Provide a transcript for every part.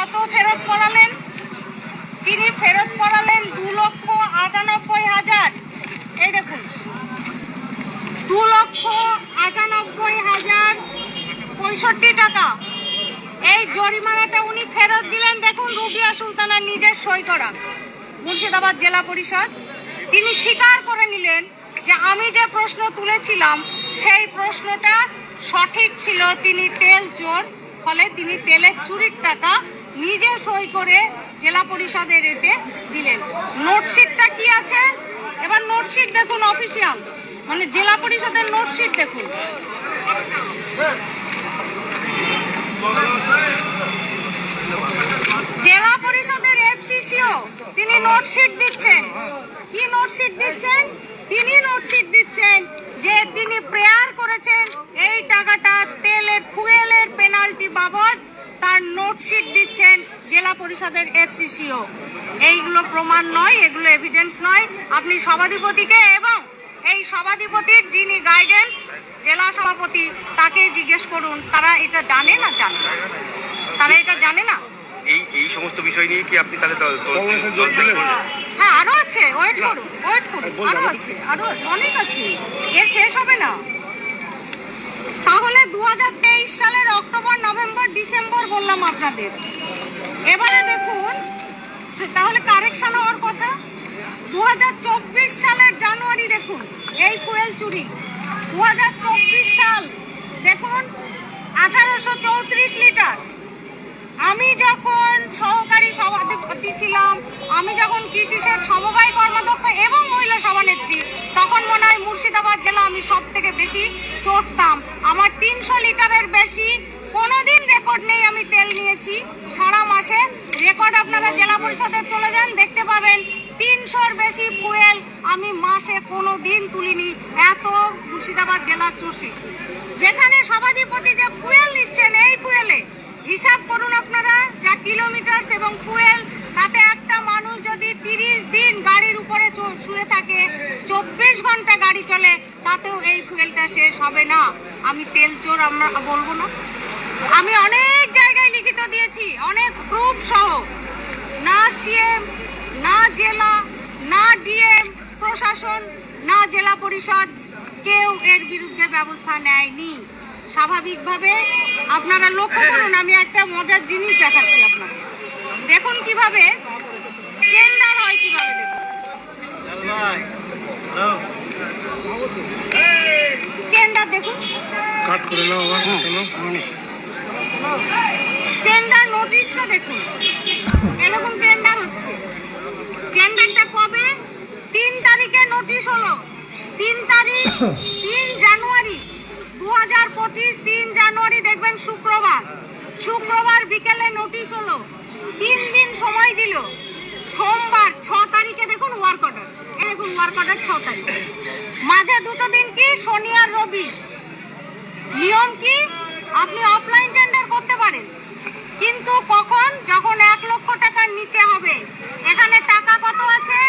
কত ফেরত করালেন তিনি ফেরত করালেন দু লক্ষ আটানব্বই হাজার। এই দেখুন, দু লক্ষ আটানব্বই হাজার পঁয়ষট্টি টাকা। এই জরিমানাটা উনি ফেরত দিলেন, দেখুন, রুবিয়া সুলতানার নিজের সই করা, মুর্শিদাবাদ জেলা পরিষদ। তিনি স্বীকার করে নিলেন যে আমি যে প্রশ্ন তুলেছিলাম, সেই প্রশ্নটা সঠিক ছিল। তিনি তেল চোর, ফলে তিনি তেলের চুরির টাকা নিজে সই করে জেলা পরিষদের এতে দিলেন। নোটশিটটা কি আছে? এবার নোটশিট দেখুন অফিসিয়াল। মানে জেলা পরিষদের নোটশিট দেখুন। জেলা পরিষদের এফসিসিও, তিনি নোটশিট দিচ্ছেন। কি নোটশিট দিচ্ছেন? তিনি নোটশিট দিচ্ছেন যে তিনি প্রেয়ার করেছেন এই টাকাটা তেলের, ফুয়েলের পেনাল্টি বাবদ তার নোটশিট দিচ্ছেন জেলা পরিষদের এফসিসিও এইগুলো প্রমাণ নয় এগুলো এভিডেন্স নয়। আপনি সভাধিপতিকে এবং এই সভাধিপতির যিনি গাইডেন্স জেলা সভাপতি তাকে জিজ্ঞেস করুন তারা এটা জানে না জানে না। তারা এটা জানে না। এই এই সমস্ত বিষয় নিয়ে কি আপনি তাহলে? হ্যাঁ আরও আছে ওয়েট করুন ওয়েট করুন আরও আছে আরও অনেক আছে। এ শেষ হবে না? তাহলে দু সালের অক্টোবর, নভেম্বর, ডিসেম্বর বললাম আপনাদের। এবারে দেখুন, তাহলে কারেকশন হওয়ার কথা। দু হাজার চব্বিশ সালের জানুয়ারি দেখুন, এই কুয়েল চুরি। দু হাজার চব্বিশ সাল, দেখুন, আঠারোশো চৌত্রিশ লিটার। আমি যখন ছিলাম। আমি যখন কৃষি সেচ সমবায় কর্মাধ্যক্ষ এবং মহিলা সভানেত্রী, তখন মনে হয় মুর্শিদাবাদ জেলা আমি সব থেকে বেশি চসতাম আমার তিনশো লিটারের বেশি কোনোদিন রেকর্ড নেই আমি তেল নিয়েছি। সারা মাসে রেকর্ড আপনারা জেলা পরিষদে চলে যান, দেখতে পাবেন। তিনশোর বেশি ফুয়েল আমি মাসে কোনো দিন তুলিনি। এত মুর্শিদাবাদ জেলা চষি। যেখানে সভাধিপতি যে ফুয়েল নিচ্ছেন, এই ফুয়েলে হিসাব করুন আপনারা, যা কিলোমিটার এবং ফুয়েল তাতে একটা মানুষ যদি তিরিশ দিন গাড়ির উপরে শুয়ে থাকে, চব্বিশ ঘণ্টা গাড়ি চলে, তাতেও এই ফুয়েলটা শেষ হবে না। আমি তেল চোর, আমরা বলব না। আমি অনেক জায়গায় লিখিত দিয়েছি, অনেক প্রুফ সহ। না সিএম না জেলা, না ডিএম প্রশাসন, না জেলা পরিষদ, কেউ এর বিরুদ্ধে ব্যবস্থা নেয়নি। স্বাভাবিকভাবে আপনারা লক্ষ্য করুন, আমি একটা মজার জিনিস দেখাচ্ছি আপনাদের। দেখুন কীভাবে টেন্ডার হয় কীভাবে টেন্ডার দেখুন। কাট করে নাও আবার চলো। টেন্ডার নোটিশটা দেখুন। এরকম টেন্ডার হচ্ছে। টেন্ডারটা কবে? তিন তারিখে নোটিশ হলো। তিন তারিখ তিন জানুয়ারি। দু হাজার পঁচিশ তিন জানুয়ারি দেখবেন শুক্রবার। শুক্রবার বিকেলে নোটিশ হলো। তিন দিন সময় দিল। সোমবার ছ তারিখে দেখুন ওয়ার্ক অর্ডার এই দেখুন ওয়ার্ক অর্ডার ছ তারিখ। মাঝে দুটো দিন কি? শনি আর রবি। নিয়ম কি? আপনি অফলাইন টেন্ডার করতে পারেন কিন্তু কখন যখন এক লক্ষ টাকার নিচে হবে এখানে টাকা কত আছে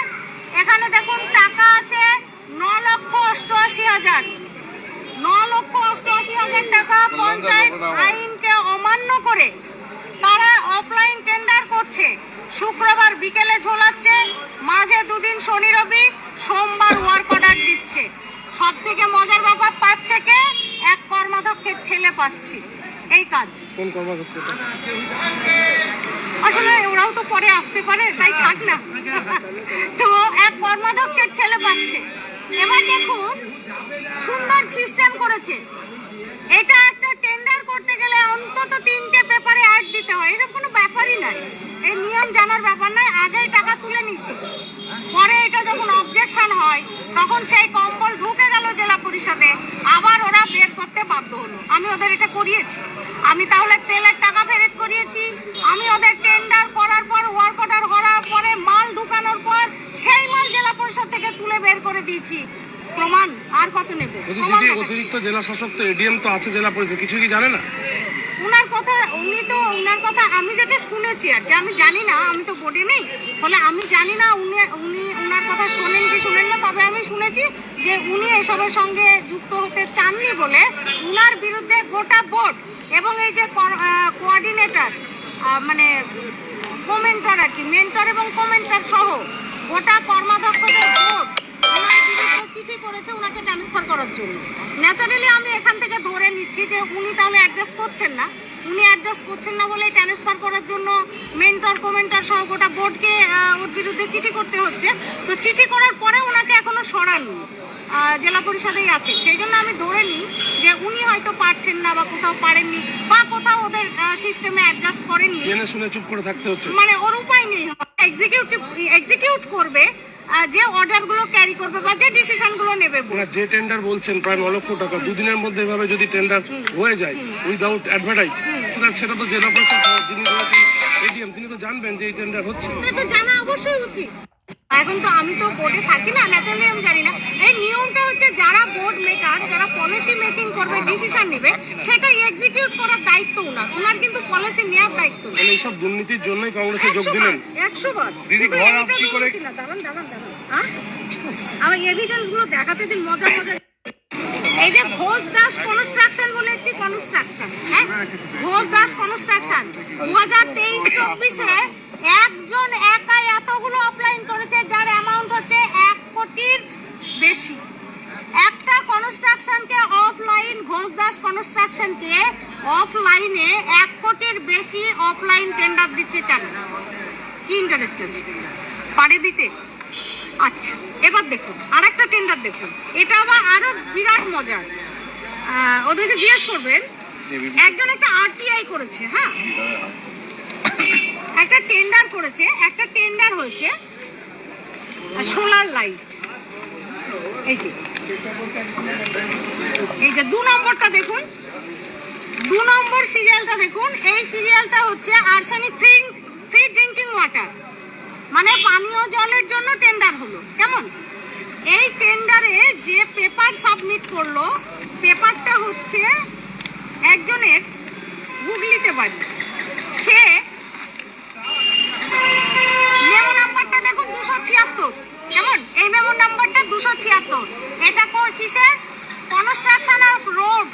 এখানে দেখুন টাকা আছে ন লক্ষ অষ্টআশি হাজার ন লক্ষ অষ্টআশি হাজার টাকা পঞ্চায়েত আইনকে অমান্য করে তারা অফলাইন টেন্ডার করছে শুক্রবার বিকেলে ঝোলাচ্ছে মাঝে দুদিন শনি রবি সোমবার ওয়ার্ক অর্ডার দিচ্ছে। সব থেকে মজার ব্যাপার পাচ্ছে কে? এক কর্মাধ্যক্ষের ছেলে পাচ্ছি। এই কাজ। কোন কর্মক্ষেত্রটা আসলে ওরাও তো পরে আসতে পারে তাই থাক না। তো এক কর্মাধ্যক্ষের ছেলে পাচ্ছে। এবার দেখুন সুন্দর সিস্টেম করেছে। এটা পরে এটা যখন অবজেকশন হয় তখন সেই কম্বল ঢুকে গেল জেলা পরিষদে। আবার ওরা বের করতে বাধ্য হলো। আমি ওদের এটা করিয়েছি। আমি তাহলে তেলের টাকা ফেরত করিয়েছি। আমি ওদের টেন্ডার করার পর ওয়ার্ক অর্ডার করার পরে মাল ঢুকানোর পর সেই মাল জেলা পরিষদ থেকে তুলে বের করে দিয়েছি। প্রমাণ আর কত নেবে। অতিরিক্ত জেলা শাসক তো এডিএম তো আছে জেলা পরিষদ কিছু কি জানে না? উনার কথা উনি তো উনার কথা আমি যেটা শুনেছি আর কি আমি জানি না আমি তো বোর্ডে নেই। ফলে আমি জানি না উনি উনি উনার কথা শোনেন কি শোনেন না তবে আমি শুনেছি যে উনি এসবের সঙ্গে যুক্ত হতে চাননি বলে উনার বিরুদ্ধে গোটা বোর্ড এবং এই যে কোঅর্ডিনেটর আহ, মানে কমেন্টার আর কি মেন্টর এবং কমেন্টার সহ গোটা কর্মাধ্যক্ষদের ওনার বিরুদ্ধে চিঠি করেছে ওনাকে ট্রান্সফার করার জন্য। ন্যাচারালি আমি এখান থেকে ধরে নিচ্ছি যে উনি তাহলে অ্যাডজাস্ট করছেন না। উনি অ্যাডজাস্ট করছেন না বলে ট্রান্সফার করার জন্য মেন্টর কমেন্টার সহ গোটা বোর্ডকে ওর বিরুদ্ধে চিঠি করতে হচ্ছে। তো চিঠি করার পরে ওনাকে এখনও সরাননি জেলা পরিষদেই আছে। সেই জন্য আমি ধরে নিই যে উনি হয়তো পারছেন না বা কোথাও পারেননি বা কোথাও ওদের সিস্টেমে অ্যাডজাস্ট করেননি। জেনে শুনে চুপ করে থাকতে হচ্ছে। মানে ওর উপায় নেই। এক্সিকিউটিভ এক্সিকিউট করবে যে অর্ডারগুলো ক্যারি করবে বা যে ডিসিশনগুলো নেবে না যে টেন্ডার বলছেন প্রায় ন লক্ষ টাকা। দুদিনের মধ্যে এভাবে যদি টেন্ডার হয়ে যায় উইদাউট অ্যাডভার্টাইজ সেটা সেটা তো জেলা প্রশাসক যিনি রয়েছেন এডিএম তিনি তো জানবেন যে এই টেন্ডার হচ্ছে। জানা অবশ্যই উচিত। এখন তো আমি তো বোর্ডে থাকি না ন্যাচারালি আমি জানি না এই নিয়মটা হচ্ছে যারা বোর্ড মেকার যারা পলিসি মেকিং করবে ডিসিশন নেবে সেটা এক্সিকিউট করার দায়িত্ব ওনার ওনার কিন্তু পলিসি নেওয়ার দায়িত্ব। মানে এইসব দুর্নীতির জন্যই কংগ্রেসে যোগ দিলেন একশো বার। দিদি, ঘর আপসি করে- দাঁড়ান, দাঁড়ান, দাঁড়ান। হ্যাঁ? আমার এভিডেন্সগুলো দেখাতে দিন মজা মজা এই যে ঘোষ দাস কনস্ট্রাকশন বলে একটি কনস্ট্রাকশন হ্যাঁ ঘোষ দাস কনস্ট্রাকশন দু হাজার তেইশ চব্বিশে একজন একাই এতগুলো অফলাইন করেছে যার অ্যামাউন্ট হচ্ছে এক কোটির বেশি একটা কনস্ট্রাকশনকে অফলাইন ঘোষ দাস কনস্ট্রাকশনকে অফলাইনে এক কোটির বেশি অফলাইন টেন্ডার দিচ্ছে কেন? কি ইন্টারেস্ট আছে? পারে দিতে? আচ্ছা এবার দেখুন আর একটা টেন্ডার দেখুন। এটা আবার আরও বিরাট মজার। ওদেরকে জিজ্ঞেস করবেন, একজন একটা আরটিআই করেছে হ্যাঁ? একটা টেন্ডার করেছে, একটা টেন্ডার হয়েছে, সোলার লাইট। এই যে এই যে দু নম্বরটা দেখুন। দু নম্বর সিরিয়ালটা দেখুন, এই সিরিয়ালটা হচ্ছে arsenic free free drinking water মানে পানীয় জলের জন্য টেন্ডার হলো। কেমন? এই টেন্ডারে যে পেপার সাবমিট করল পেপারটা হচ্ছে একজনের হুগলিতে বাড়ি। সে মেমো নাম্বারটা দেখুন, দুশো ছিয়াত্তর। কেমন? এই মেমো নাম্বারটা দুশো ছিয়াত্তর। এটা কিসের? কনস্ট্রাকশন অফ রোড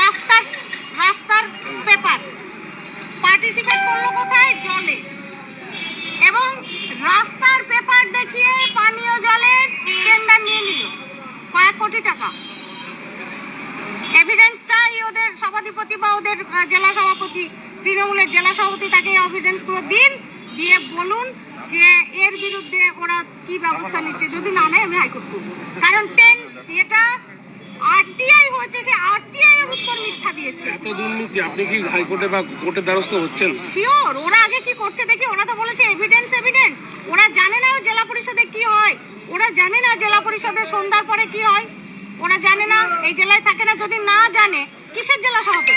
রাস্তার রাস্তার পেপার। পার্টিসিপেট করল কোথায়? জলে। এবং রাস্তার পেপার দেখিয়ে পানীয় জলের টেন্ডার নিয়ে নিল। কয়েক কোটি টাকা। এভিডেন্স চাই ওদের সভাধিপতি বা ওদের জেলা সভাপতি, তৃণমূলের জেলা সভাপতি তাকে এভিডেন্সগুলো দিন, দিয়ে বলুন যে এর বিরুদ্ধে ওরা কি ব্যবস্থা নিচ্ছে। যদি না নেয় আমি হাইকোর্ট করব। কারণ টেন এটা আরটিআই হয়েছে সে আরটিআই এর উত্তর মিথ্যা দিয়েছে। এত দুর্নীতি আপনি কি হাইকোর্টে বা কোর্টের দ্বারস্থ হচ্ছেন? শিওর ওরা আগে কি করছে দেখি ওরা তো বলেছে এভিডেন্স এভিডেন্স ওরা জানে না জেলা পরিষদে কি হয়। ওরা জানে না জেলা পরিষদে সন্ধ্যার পরে কি হয়। ওরা জানে না এই জেলায় থাকে না যদি না জানে কিসের জেলা সভাপতি?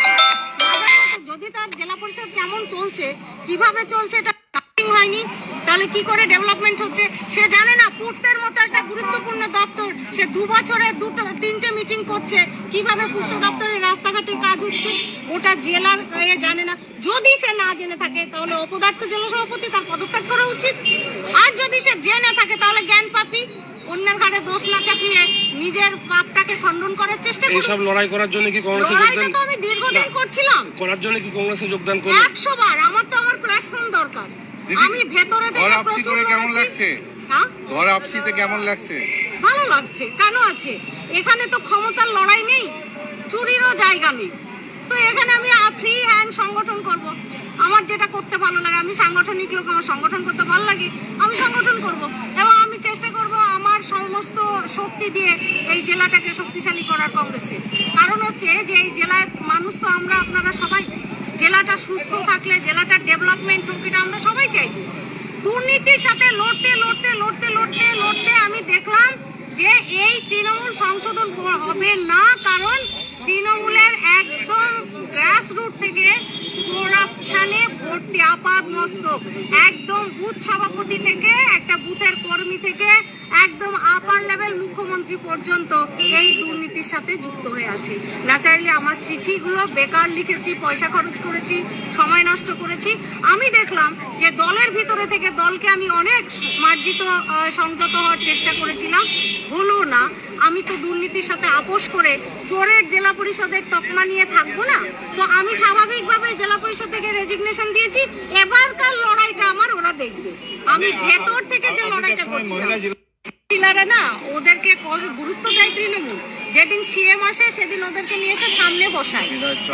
যদি তার জেলা পরিষদ কেমন চলছে কীভাবে চলছে এটা হয়নি। তাহলে কি করে ডেভেলপমেন্ট হচ্ছে? সে জানে না পূর্তের মতো একটা গুরুত্বপূর্ণ দপ্তর সে দু বছরে দুটো তিনটে মিটিং করছে। কীভাবে পূর্ত দপ্তরের রাস্তাঘাটের কাজ হচ্ছে? ওটা জেলার এ জানে না। যদি সে না জেনে থাকে তাহলে অপদার্থ জেলা সভাপতি তার পদত্যাগ করা উচিত। আর যদি সে জেনে থাকে তাহলে জ্ঞান পাপি। অন্যের ঘাড়ে দোষ না চাপিয়ে নিজের পাপটাকে খণ্ডন করার চেষ্টা করুন। সব লড়াই করার জন্য কি কংগ্রেসে যোগদান তো আমি দীর্ঘদিন করছিলাম। করার জন্য কি কংগ্রেসে যোগদান করলেন? একশো বার আমার তো আমার প্ল্যাটফর্ম দরকার দিদি, আমি ভেতরে থেকে ঘর আপসি করে কেমন লাগছে? হ্যাঁ? ঘর আপসিতে কেমন লাগছে? ভালো লাগছে। কেন আছে? এখানে তো ক্ষমতার লড়াই নেই চুরিরও জায়গা নেই। তো এখানে আমি ফ্রি হ্যান্ড সংগঠন করব। আমার যেটা করতে ভালো লাগে আমি সাংগঠনিক লোক আমার সংগঠন করতে ভালো লাগে আমি সংগঠন করব। এবং আমি চেষ্টা করব আমার সমস্ত শক্তি দিয়ে এই জেলাটাকে শক্তিশালী করার কংগ্রেসে। কারণ হচ্ছে যে এই জেলায় মানুষ তো আমরা আপনারা সবাই। জেলাটা সুস্থ থাকলে জেলাটার ডেভেলপমেন্ট হোক এটা আমরা সবাই চাইব। দুর্নীতির সাথে লড়তে লড়তে লড়তে লড়তে লড়তে আমি দেখলাম যে এই তৃণমূল সংশোধন হবে না, কারণ তৃণমূলের একদম গ্রাসরুট থেকে করাপশানে ভর্তি আপাদ মস্তক একদম বুথ সভাপতি থেকে, একটা বুথের কর্মী থেকে একদম আপার লেভেল মুখ্যমন্ত্রী পর্যন্ত এই দুর্নীতির সাথে যুক্ত হয়ে আছে। ন্যাচারালি আমার চিঠিগুলো বেকার লিখেছি পয়সা খরচ করেছি সময় নষ্ট করেছি। আমি দেখলাম যে দলের ভিতরে থেকে দলকে আমি অনেক মার্জিত সংযত হওয়ার চেষ্টা করেছিলাম। হলো না আমি তো দুর্নীতির সাথে আপোষ করে চোরের জেলা পরিষদের তকমা নিয়ে থাকব না? তো আমি স্বাভাবিকভাবে জেলা পরিষদ থেকে রেজিগনেশন দিয়েছি। এবারকার লড়াইটা আমার ওরা দেখবে। আমি ভেতর থেকে যে লড়াইটা করছিলাম। মহিলারা না ওদেরকে গুরুত্ব দেয় তৃণমূল। যেদিন সিএম আসে সেদিন ওদেরকে নিয়ে এসে সামনে বসায়।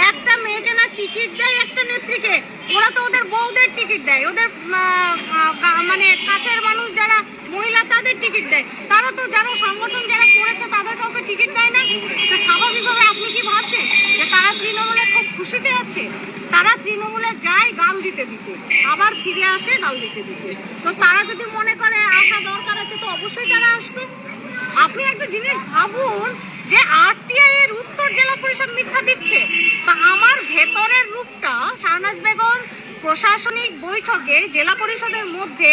একটা মেয়েকে না টিকিট দেয় একটা নেত্রীকে। ওরা তো ওদের বউদের টিকিট দেয়। ওদের মানে কাছের মানুষ যারা মহিলা তাদের টিকিট দেয়। তারা তো যারা সংগঠন যারা করেছে, তাদের কাউকে টিকিট দেয় না। তো স্বাভাবিকভাবে আপনি কি ভাবছেন যে তারা তৃণমূলে খুব খুশিতে আছে? তারা তৃণমূলে যায় গাল দিতে দিতে, আবার ফিরে আসে গাল দিতে দিতে। তো তারা যদি মনে করে আসা দরকার আছে, তো অবশ্যই তারা আসবে। আপনি একটা জিনিস ভাবুন যে আরটিআই এর উত্তর জেলা পরিষদ মিথ্যা দিচ্ছে। তা আমার ভেতরের রূপটা শাহনাজ বেগম প্রশাসনিক বৈঠকে জেলা পরিষদের মধ্যে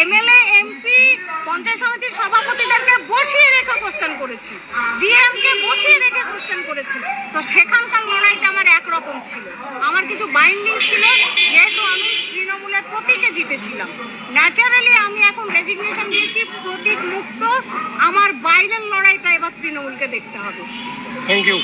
এমএলএ, এমপি, পঞ্চায়েত সমিতির সভাপতিদেরকে বসিয়ে রেখে কোশ্চেন করেছি। ডিএমকে বসিয়ে রেখে কোশ্চেন করেছি। তো সেখানকার লড়াইটা আমার একরকম ছিল। আমার কিছু বাইন্ডিং ছিল, যেহেতু আমি তৃণমূলের প্রতীকে জিতেছিলাম। ন্যাচারালি আমি এখন রেজিগনেশন দিয়েছি, প্রতীক মুক্ত। আমার বাইরের লড়াইটা এবার তৃণমূলকে দেখতে হবে। Thank you